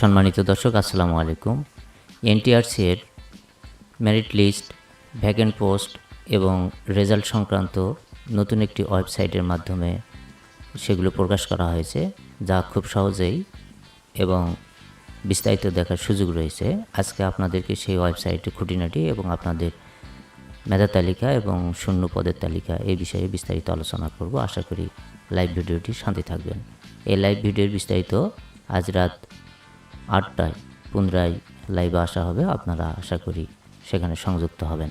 সম্মানিত দর্শক, আসসালামু আলাইকুম। এনটিআরসি এর মেরিট লিস্ট ভ্যাকেন্ট পোস্ট এবং রেজাল্ট সংক্রান্ত নতুন একটি ওয়েবসাইটের মাধ্যমে সেগুলো প্রকাশ করা হয়েছে, যা খুব সহজেই এবং বিস্তারিত দেখার সুযোগ রয়েছে। আজকে আপনাদেরকে সেই ওয়েবসাইটের খুঁটিনাটি এবং আপনাদের মেধা তালিকা এবং শূন্য পদের তালিকা এই বিষয়ে বিস্তারিত আলোচনা করব। আশা করি লাইভ ভিডিওটি শান্তি থাকবেন। এই লাইভ ভিডিওর বিস্তারিত আজ রাত আটটায় পুনরায় লাইভে আসা হবে। আপনারা আশা করি সেখানে সংযুক্ত হবেন।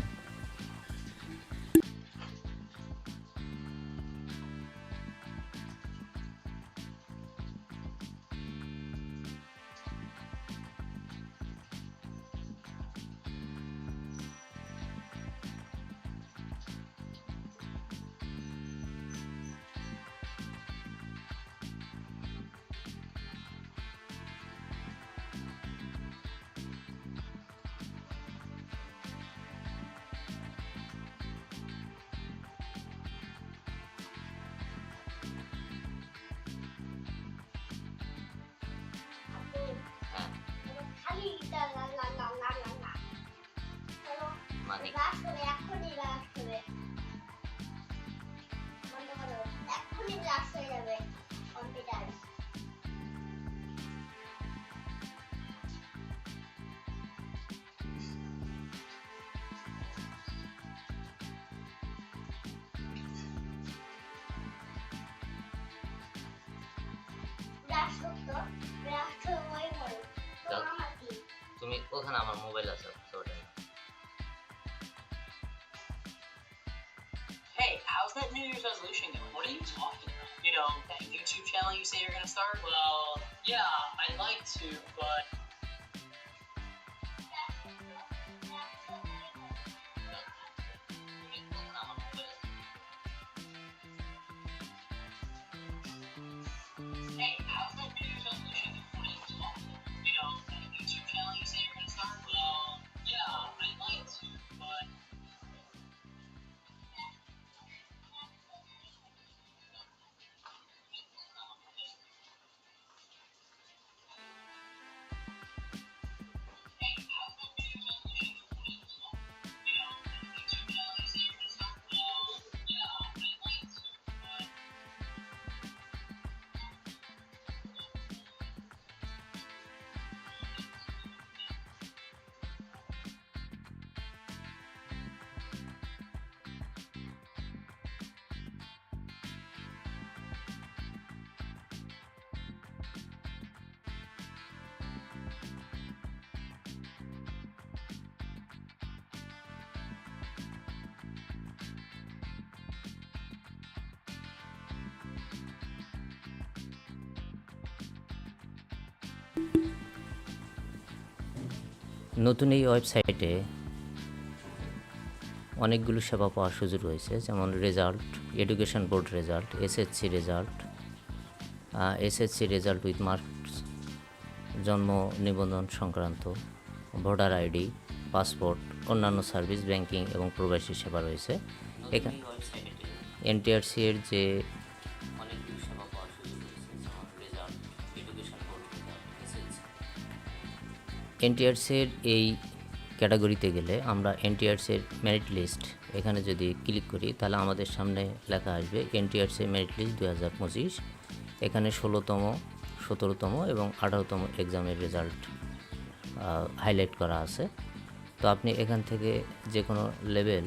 রাগ করতো, রাগ করে হয়ে পড়ো। তো যাও। আমার কি? তুমি ওখানে আমার মোবাইল আছে Hey, how's that New Year's resolution going? What are you talking about? You know, that YouTube channel you say you're gonna start? Well, yeah, I'd like to, but নতুন এই ওয়েবসাইটে অনেকগুলো সেবা পাওয়ার সুযোগ রয়েছে যেমন result education board result SSC result SSC result with marks জন্ম নিবন্ধন সংক্রান্ত ভোটার আইডি পাসপোর্ট অন্যান্য সার্ভিস ব্যাংকিং এবং প্রবাসী সেবা রয়েছে। এখানে এনটিআরসি এর যে এনটিআরসির এই ক্যাটাগরিতে গেলে আমরা এনটিআরসির মেরিট লিস্ট এখানে যদি ক্লিক করি, তাহলে আমাদের সামনে লেখা আসবে এনটিআরসি মেরিট লিস্ট দু হাজার পঁচিশ। এখানে ষোলোতম, সতেরোতম এবং আঠারোতম এক্সামের রেজাল্ট হাইলাইট করা আছে। তো আপনি এখান থেকে যে কোনো লেভেল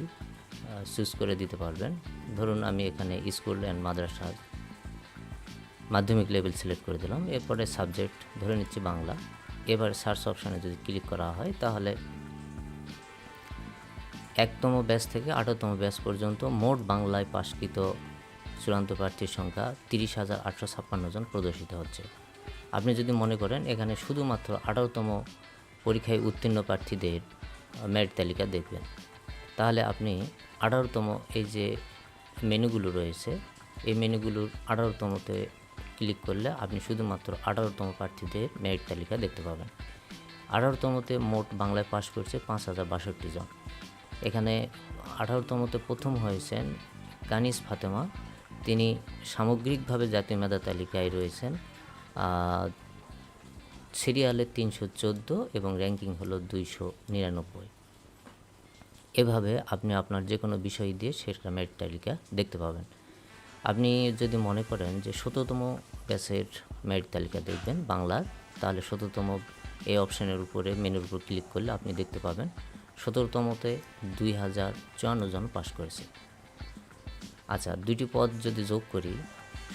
চুজ করে দিতে পারবেন। ধরুন আমি এখানে স্কুল অ্যান্ড মাদ্রাসা মাধ্যমিক লেভেল সিলেক্ট করে দিলাম। এরপরে সাবজেক্ট ধরে নিচ্ছি বাংলা। এবার সার্চ অপশানে যদি ক্লিক করা হয়, তাহলে একতম ব্যাচ থেকে আঠারোতম ব্যাচ পর্যন্ত মোট বাংলায় পাশকৃত চূড়ান্ত প্রার্থীর সংখ্যা তিরিশ হাজার আটশো ছাপ্পান্ন জন প্রদর্শিত হচ্ছে। আপনি যদি মনে করেন এখানে শুধুমাত্র আঠারোতম পরীক্ষায় উত্তীর্ণ প্রার্থীদের মেরিট তালিকা দেখবেন, তাহলে আপনি আঠারোতম এই যে মেনুগুলো রয়েছে, এই মেনুগুলোর আঠারোতমতে ক্লিক করলে আপনি শুধুমাত্র আঠারোতম প্রার্থীদের মেরিট তালিকা দেখতে পাবেন। আঠারোতমতে মোট বাংলায় পাশ করছে পাঁচ হাজার বাষট্টি জন। এখানে আঠারোতমতে প্রথম হয়েছেন কানিস ফাতেমা। তিনি সামগ্রিকভাবে জাতীয় মেধা তালিকায় রয়েছেন। সিরিয়ালে তিনশো চোদ্দ এবং র্যাঙ্কিং হলো দুইশো নিরানব্বই। এভাবে আপনি আপনার যে কোনো বিষয় দিয়ে সেটা মেরিট তালিকা দেখতে পাবেন। আপনি যদি মনে করেন যে শততম ব্যাচের মেরিট তালিকা দেখবেন বাংলার তাহলে শততম এই অপশানের উপরে, মেনুর উপর ক্লিক করলে আপনি দেখতে পাবেন সতেরোতমতে দুই হাজার চুয়ান্ন জন পাশ করেছে। আচ্ছা দুইটি পদ যদি যোগ করি,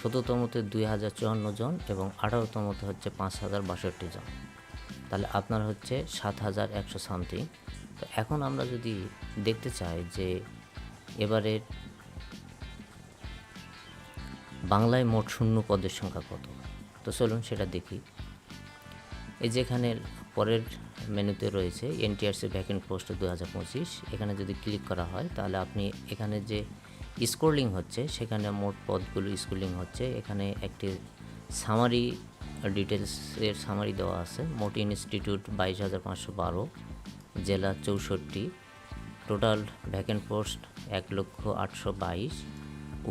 সতেরোতমতে দুই হাজার চুয়ান্ন জন এবং আঠারোতমতে হচ্ছে পাঁচ হাজার বাষট্টি জন। তাহলে আপনার হচ্ছে সাত হাজার একশো সামথিং। তো এখন আমরা যদি দেখতে চাই যে এবারের বাংলায় মোট শূন্য পদের সংখ্যা কত? তো চলুন সেটা দেখি। এই যেখানে পরের মেনুতে রয়েছে এনটিআরসি ভ্যাকেন্ট পোস্ট দু হাজার পঁচিশ। এখানে যদি ক্লিক করা হয়, তাহলে আপনি এখানে যে স্ক্রোলিং হচ্ছে, সেখানে মোট পদগুলো স্ক্রোলিং হচ্ছে। এখানে একটি সামারি ডিটেলসের সামারি দেওয়া আছে। মোট ইনস্টিটিউট বাইশ হাজার পাঁচশো বারো, জেলা চৌষট্টি, টোটাল ভ্যাকেন্ট পোস্ট এক লক্ষ আটশো বাইশ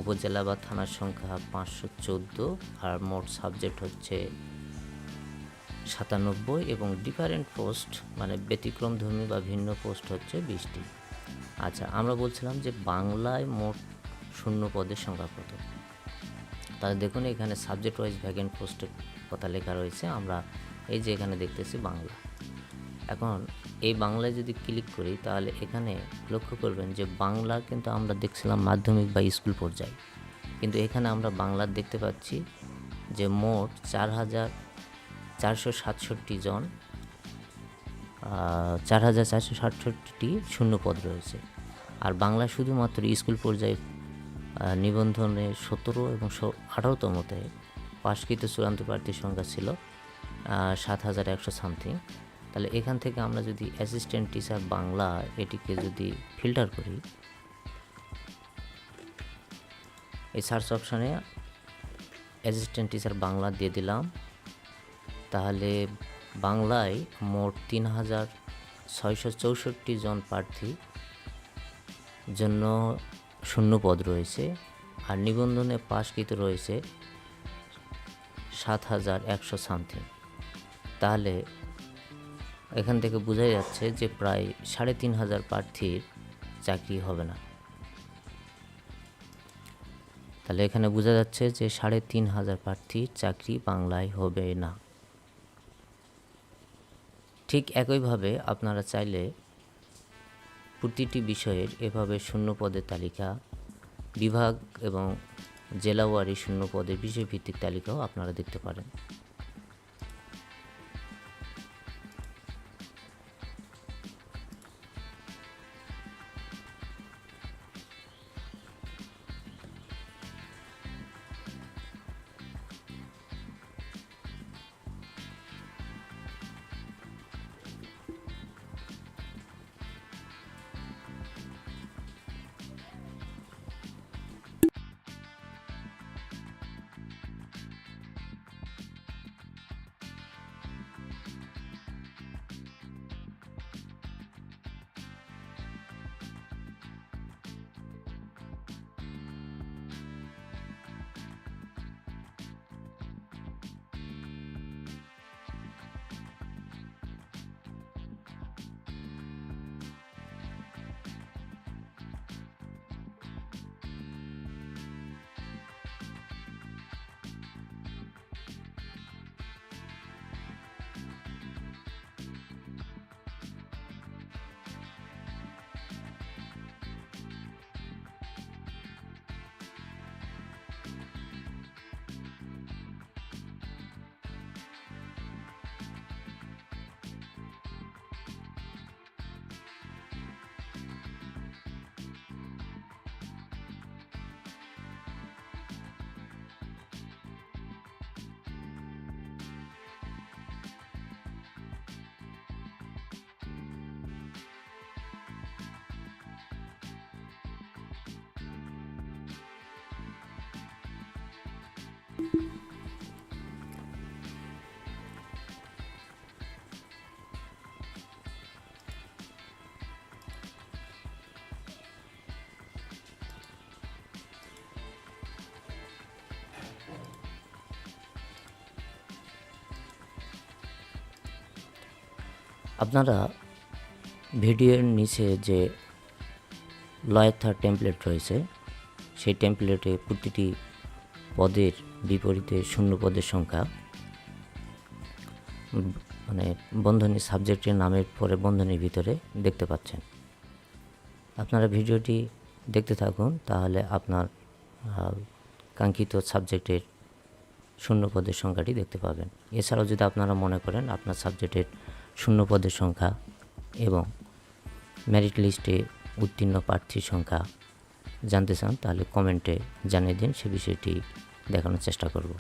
উপজেলা বা থানার সংখ্যা পাঁচশো চোদ্দ আর মোট সাবজেক্ট হচ্ছে সাতানব্বই এবং ডিফারেন্ট পোস্ট মানে ব্যতিক্রমধর্মী বা ভিন্ন পোস্ট হচ্ছে বিশটি। আচ্ছা আমরা বলছিলাম যে বাংলায় মোট শূন্য পদের সংখ্যা কত? তাহলে দেখুন, এখানে সাবজেক্ট ওয়াইজ ভ্যাকেন্ট পোস্টের কথা লেখা রয়েছে। আমরা এই যে এখানে দেখতেছি বাংলা। এখন এই বাংলায় যদি ক্লিক করি, তাহলে এখানে লক্ষ্য করবেন যে বাংলা কিন্তু আমরা দেখছিলাম মাধ্যমিক বা স্কুল পর্যায়ে। কিন্তু এখানে আমরা বাংলার দেখতে পাচ্ছি যে মোট চার হাজার চারশো সাতষট্টি জন চার হাজার চারশো সাতষট্টিটি শূন্যপদ রয়েছে। আর বাংলা শুধুমাত্র স্কুল পর্যায়ে নিবন্ধনে সতেরো এবং আঠারোতমতে পাশকৃত চূড়ান্ত প্রার্থীর সংখ্যা ছিল সাত হাজার একশো সামথিং। তাহলে এখান থেকে আমরা যদি অ্যাসিস্ট্যান্ট টিচার বাংলা এটিকে যদি ফিল্টার করি, এই সার্চ অপশানে অ্যাসিস্ট্যান্ট টিচার বাংলা দিয়ে দিলাম। তাহলে বাংলায় মোট তিন হাজার ছয়শো চৌষট্টি জন প্রার্থী জন্য শূন্য পদ রয়েছে আর নিবন্ধনে পাশকৃত রয়েছে সাত হাজার একশো সামথিং। তাহলে এখান থেকে বোঝাই যাচ্ছে যে প্রায় সাড়ে তিন হাজার প্রার্থীর চাকরি হবে না। তাহলে এখানে বোঝা যাচ্ছে যে সাড়ে তিন হাজার প্রার্থীর চাকরি বাংলায় হবে না। ঠিক একইভাবে আপনারা চাইলে প্রতিটি বিষয়ের এভাবে শূন্য পদের তালিকা, বিভাগ এবং জেলাওয়ারি শূন্য পদের বিষয়ভিত্তিক তালিকাও আপনারা দেখতে পারেন। আপনারা ভিডিওর নিচে যে লয়থা টেমপ্লেট রয়েছে সেই টেমপ্লেটে প্রতিটি পদের বিপরীতে শূন্য পদের সংখ্যা মানে বন্ধনী সাবজেক্টের নামের পরে বন্ধনীর ভিতরে দেখতে পাচ্ছেন। আপনারা ভিডিওটি দেখতে থাকুন, তাহলে আপনার কাঙ্ক্ষিত সাবজেক্টের শূন্য পদের সংখ্যাটি দেখতে পাবেন। এছাড়াও যদি আপনারা মনে করেন আপনার সাবজেক্টের শূন্য পদের সংখ্যা এবং মেরিট লিস্টে উত্তীর্ণ প্রার্থীর সংখ্যা জানতে চান, তাহলে কমেন্টে জানিয়ে দিন, সে বিষয়টি দেখানোর চেষ্টা করব।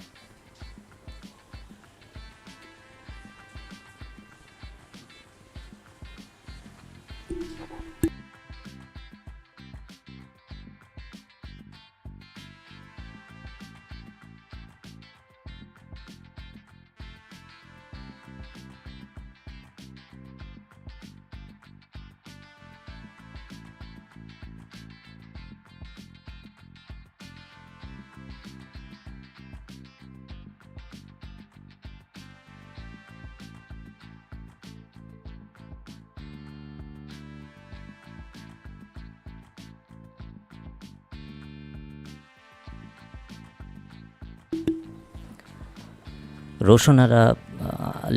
রোশনারা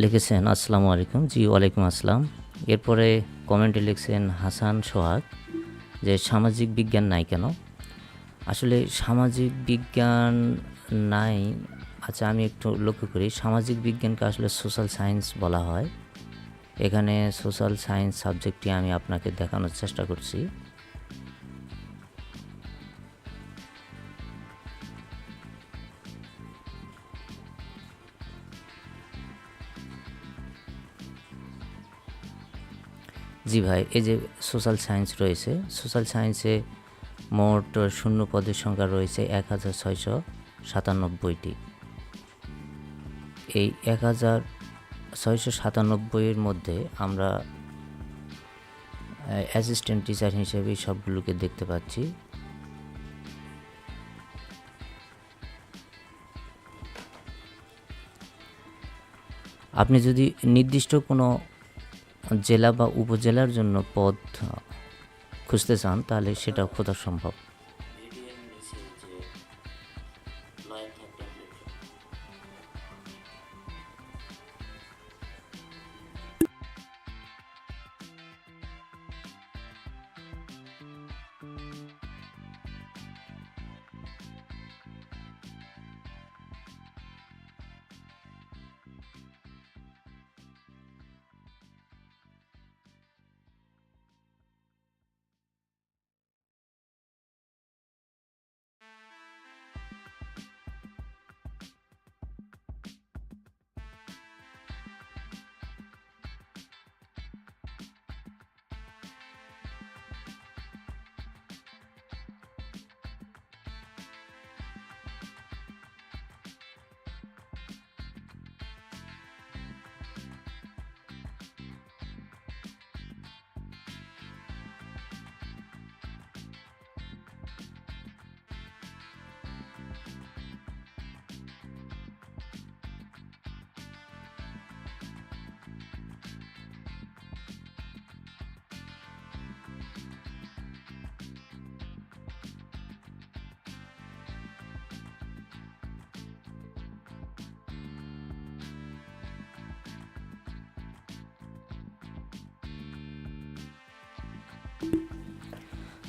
লিখেছেন, আসসালামু আলাইকুম। জি, ওয়ালাইকুম আসসালাম। এরপরে কমেন্টে লিখছেন, হাসান সোহাগ, যে সামাজিক বিজ্ঞান নাই কেন? আসলে সামাজিক বিজ্ঞান নাই আচ্ছা আমি একটু লক্ষ্য করি, সামাজিক বিজ্ঞানকে আসলে সোশ্যাল সায়েন্স বলা হয়। এখানে সোশ্যাল সায়েন্স সাবজেক্টটি আমি আপনাকে দেখানোর চেষ্টা করছি। জি ভাই, এই যে সোশ্যাল সায়েন্স রয়েছে সোশ্যাল সায়েন্সে মোট শূন্য পদের সংখ্যা রয়েছে এক হাজার ছয়শো সাতানব্বইটি। এই এক হাজার ছয়শো সাতানব্বইয়ের মধ্যে আমরা অ্যাসিস্ট্যান্ট টিচার হিসেবে সবগুলোকে দেখতে পাচ্ছি। আপনি যদি নির্দিষ্ট কোনো জেলা বা উপজেলার জন্য পদ খুঁজতে চান তাহলে সেটা খোঁজা সম্ভব।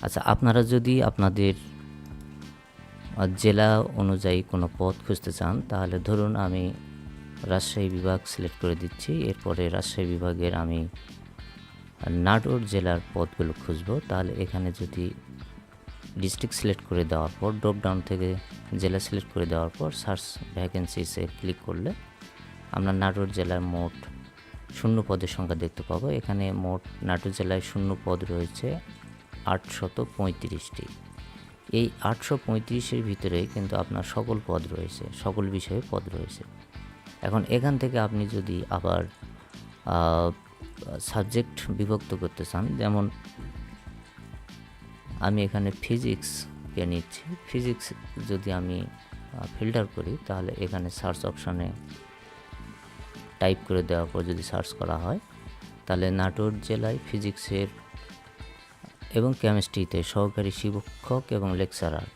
আচ্ছা আপনারা যদি আপনাদের জেলা অনুযায়ী কোনো পদ খুঁজতে চান, তাহলে ধরুন আমি রাজশাহী বিভাগ সিলেক্ট করে দিচ্ছি, এরপরে রাজশাহী বিভাগের আমি নাটোর জেলার পদগুলো খুঁজব, তাহলে এখানে যদি ডিস্ট্রিক্ট সিলেক্ট করে দেওয়ার পর ড্রপ ডাউন থেকে জেলা সিলেক্ট করে দেওয়ার পর সার্চ ভ্যাকেন্সিসে ক্লিক করলে আমরা নাটোর জেলার মোট শূন্য পদের সংখ্যা দেখতে পাবো। এখানে মোট নাটোর জেলায় শূন্য পদ রয়েছে আটশত পঁয়ত্রিশটি। এই আটশো পঁয়ত্রিশের ভিতরে কিন্তু আপনার সকল পদ রয়েছে, সকল বিষয়ে পদ রয়েছে। এখন এখান থেকে আপনি যদি আবার সাবজেক্ট বিভক্ত করতে চান, যেমন আমি এখানে ফিজিক্সকে নিচ্ছি। ফিজিক্স যদি আমি ফিল্টার করি, তাহলে এখানে সার্চ অপশানে টাইপ করে দেওয়ার পর যদি সার্চ করা হয়, তাহলে নাটোর জেলায় ফিজিক্সের এবং কেমিস্ট্রিতে সহকারী শিক্ষক এবং লেকচারার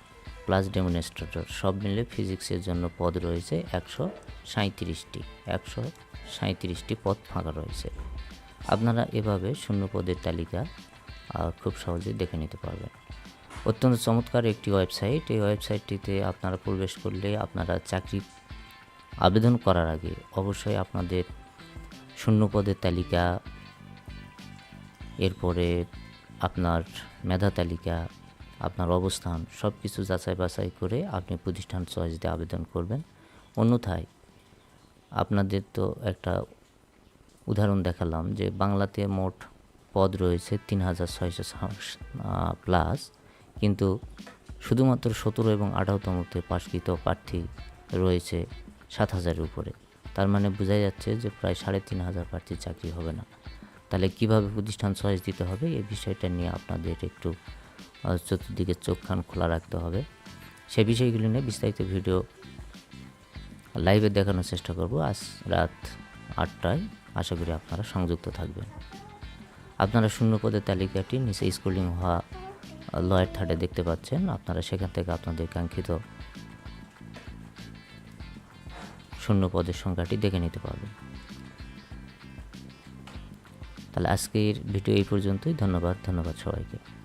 প্লাস ডেমনস্ট্রেটর সব মিলে ফিজিক্সের জন্য পদ রয়েছে একশো সাঁত্রিশটি একশো সাঁত্রিশটি পদ ফাঁকা রয়েছে। আপনারা এভাবে শূন্য পদের তালিকা খুব সহজেই দেখে নিতে পারবেন। অত্যন্ত চমৎকার একটি ওয়েবসাইট এই ওয়েবসাইটটিতে আপনারা প্রবেশ করলে আপনারা চাকরি আবেদন করার আগে অবশ্যই আপনাদের শূন্য পদের তালিকা, এরপরে আপনার মেধা তালিকা, আপনার অবস্থান সব কিছু যাচাই বাছাই করে আপনি প্রতিষ্ঠান চয়েস দিয়ে আবেদন করবেন। অন্যথায় আপনাদের তো একটা উদাহরণ দেখালাম যে বাংলাতে মোট পদ রয়েছে তিন হাজার ছয়শো প্লাস কিন্তু শুধুমাত্র সতেরো এবং আঠারোতমতে পাশকৃত প্রার্থী রয়েছে সাত হাজারের উপরে। তার মানে বোঝা যাচ্ছে যে প্রায় সাড়ে তিন হাজার প্রার্থীর চাকরি হবে না। তাহলে কীভাবে প্রতিষ্ঠান চয়েস দিতে হবে এই বিষয়টা নিয়ে আপনাদের একটু চতুর্দিকে চোখ কান খোলা রাখতে হবে। সে বিষয়গুলি নিয়ে বিস্তারিত ভিডিও লাইভে দেখানোর চেষ্টা করব। আজ রাত আটটায়। আশা করি আপনারা সংযুক্ত থাকবেন। আপনারা শূন্য পদের তালিকাটি নিচে স্কুলিং হওয়া লয়ের থার্ডে দেখতে পাচ্ছেন। আপনারা সেখান থেকে আপনাদের কাঙ্ক্ষিত শূন্য পদের সংখ্যাটি দেখে নিতে পারবেন। তাহলে আজকের ভিডিও এই পর্যন্তই। ধন্যবাদ ধন্যবাদ সবাইকে।